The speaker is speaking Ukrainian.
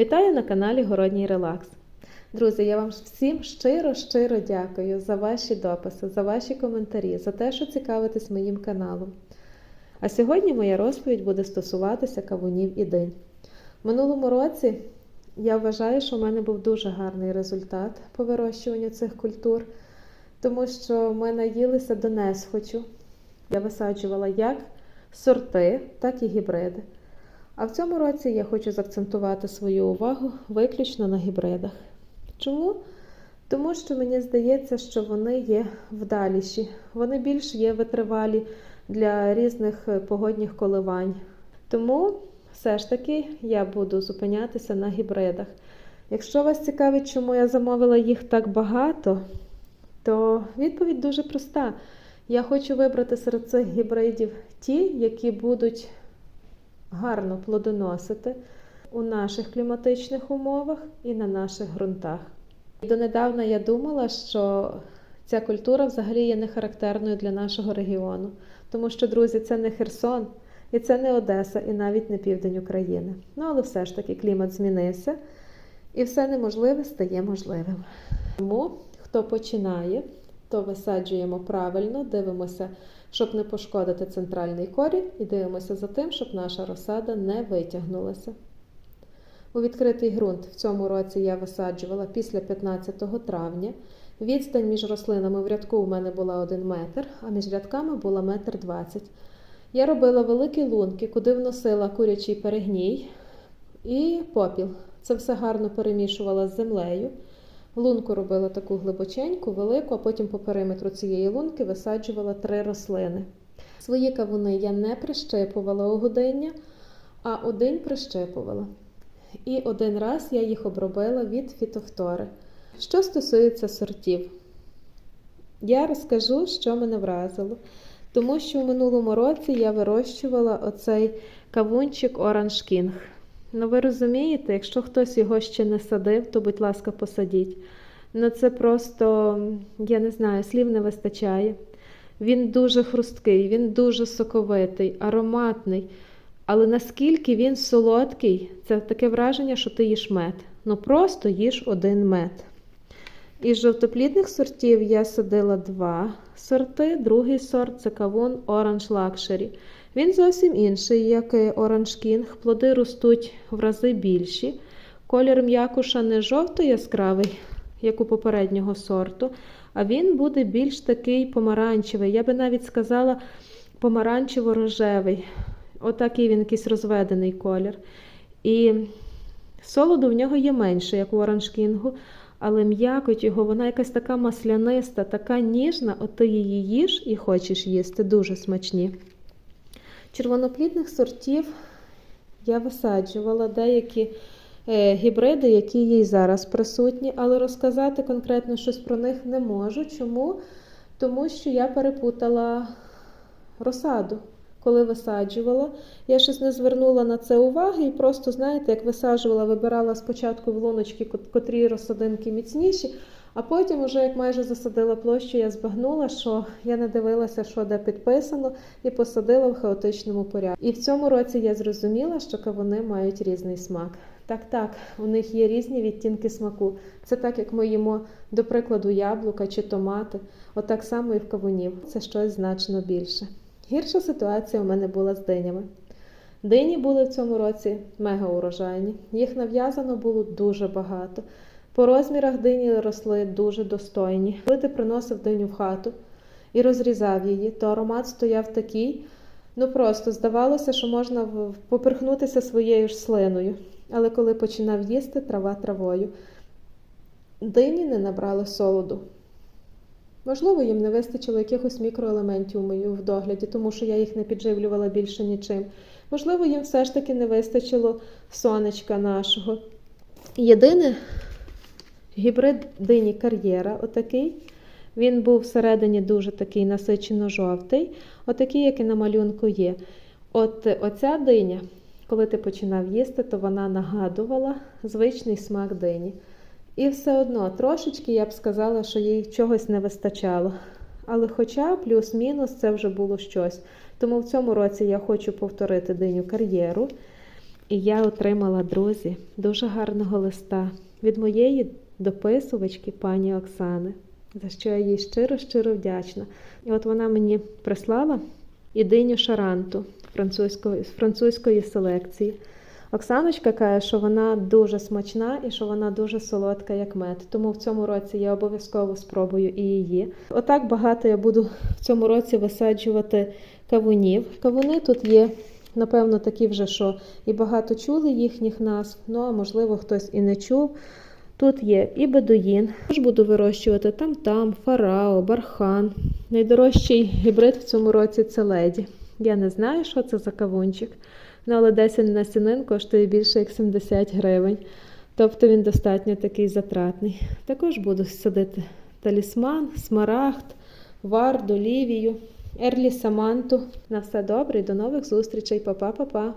Вітаю на каналі Городній Релакс. Друзі, я вам всім щиро-щиро дякую за ваші дописи, за ваші коментарі, за те, що цікавитесь моїм каналом. А сьогодні моя розповідь буде стосуватися кавунів і динь. В минулому році я вважаю, що в мене був дуже гарний результат по вирощуванню цих культур, тому що ми наїлися до несхочу. Я висаджувала як сорти, так і гібриди. А в цьому році я хочу заакцентувати свою увагу виключно на гібридах. Чому? Тому що мені здається, що вони є вдаліші, вони більш є витривалі для різних погодних коливань. Тому все ж таки я буду зупинятися на гібридах. Якщо вас цікавить, чому я замовила їх так багато, то відповідь дуже проста. Я хочу вибрати серед цих гібридів ті, які будуть гарно плодоносити у наших кліматичних умовах і на наших ґрунтах. Донедавна я думала, що ця культура взагалі є не характерною для нашого регіону, тому що, друзі, це не Херсон, і це не Одеса, і навіть не південь України. Ну, але все ж таки клімат змінився, і все неможливе стає можливим. Тому, хто починає, то висаджуємо правильно, дивимося, щоб не пошкодити центральний корінь, і дивимося за тим, щоб наша розсада не витягнулася. У відкритий ґрунт в цьому році я висаджувала після 15 травня. Відстань між рослинами в рядку у мене була 1 метр, а між рядками була метр 20. Я робила великі лунки, куди вносила курячий перегній і попіл. Це все гарно перемішувала з землею. Лунку робила таку глибоченьку, велику, а потім по периметру цієї лунки висаджувала три рослини. Свої кавуни я не прищепувала у годиння, а один прищепувала. І один раз я їх обробила від фітофтори. Що стосується сортів, я розкажу, що мене вразило. Тому що в минулому році я вирощувала оцей кавунчик Orange King. Ну, ви розумієте, якщо хтось його ще не садив, то, будь ласка, посадіть. Ну, це просто, я не знаю, слів не вистачає. Він дуже хрусткий, він дуже соковитий, ароматний. Але наскільки він солодкий, це таке враження, що ти їш мед. Ну просто їж один мед. Із жовтоплідних сортів я садила два сорти. Другий сорт це кавун Orange Luxury. Він зовсім інший, як і Orange King. Плоди ростуть в рази більші. Колір м'якуша не жовто яскравий, як у попереднього сорту, а він буде більш такий помаранчевий. Я би навіть сказала помаранчево-рожевий. Отакий він якийсь розведений колір. І солоду в нього є менше, як у King, але м'якоть його, вона якась така масляниста, така ніжна, от ти її їш і хочеш їсти, дуже смачні. Червоноплідних сортів я висаджувала деякі е, гібриди, які є й зараз присутні, але розказати конкретно щось про них не можу. Чому? Тому що я перепутала розсаду. Коли висаджувала, я щось не звернула на це уваги і просто, знаєте, як висаджувала, вибирала спочатку в луночки, котрі розсадинки міцніші, а потім, уже як майже засадила площу, я збагнула, що я не дивилася, що де підписано, і посадила в хаотичному порядку. І в цьому році я зрозуміла, що кавуни мають різний смак. Так, так, у них є різні відтінки смаку. Це так, як ми їмо, до прикладу, яблука чи томати. Отак само і в кавунів. Це щось значно більше. Гірша ситуація у мене була з динями. Дині були в цьому році мега урожайні. Їх нав'язано було дуже багато. По розмірах дині росли дуже достойні. Коли ти приносив диню в хату і розрізав її, то аромат стояв такий. Ну просто здавалося, що можна поперхнутися своєю ж слиною. Але коли починав їсти, трава травою. Дині не набрали солоду. Можливо, їм не вистачило якихось мікроелементів у мою в догляді, тому що я їх не підживлювала більше нічим. Можливо, їм все ж таки не вистачило сонечка нашого. Єдине гібрид дині кар'єра, отакий. Він був всередині дуже такий насичено-жовтий, отакий, як і на малюнку є. От оця диня, коли ти починав їсти, то вона нагадувала звичний смак дині. І все одно трошечки я б сказала, що їй чогось не вистачало. Але хоча плюс-мінус це вже було щось. Тому в цьому році я хочу повторити диню кар'єру. І я отримала, друзі, дуже гарного листа від моєї дописувачки пані Оксани, за що я їй щиро-щиро вдячна. І от вона мені прислала ідиню шаранту французької, з французької селекції. Оксаночка каже, що вона дуже смачна і що вона дуже солодка, як мед. Тому в цьому році я обов'язково спробую і її. Отак багато я буду в цьому році висаджувати кавунів. Кавуни тут є, напевно, такі вже, що і багато чули їхніх назв, ну а можливо хтось і не чув. Тут є і бедуїн. Також буду вирощувати там-там, фарао, бархан. Найдорожчий гібрид в цьому році це леді. Я не знаю, що це за кавунчик. Ну, але 10 насінин коштує більше як 70 гривень. Тобто він достатньо такий затратний. Також буду садити талісман, смарагд, варду, лівію, ерлі саманту. На все добре і до нових зустрічей. Па-па-па-па.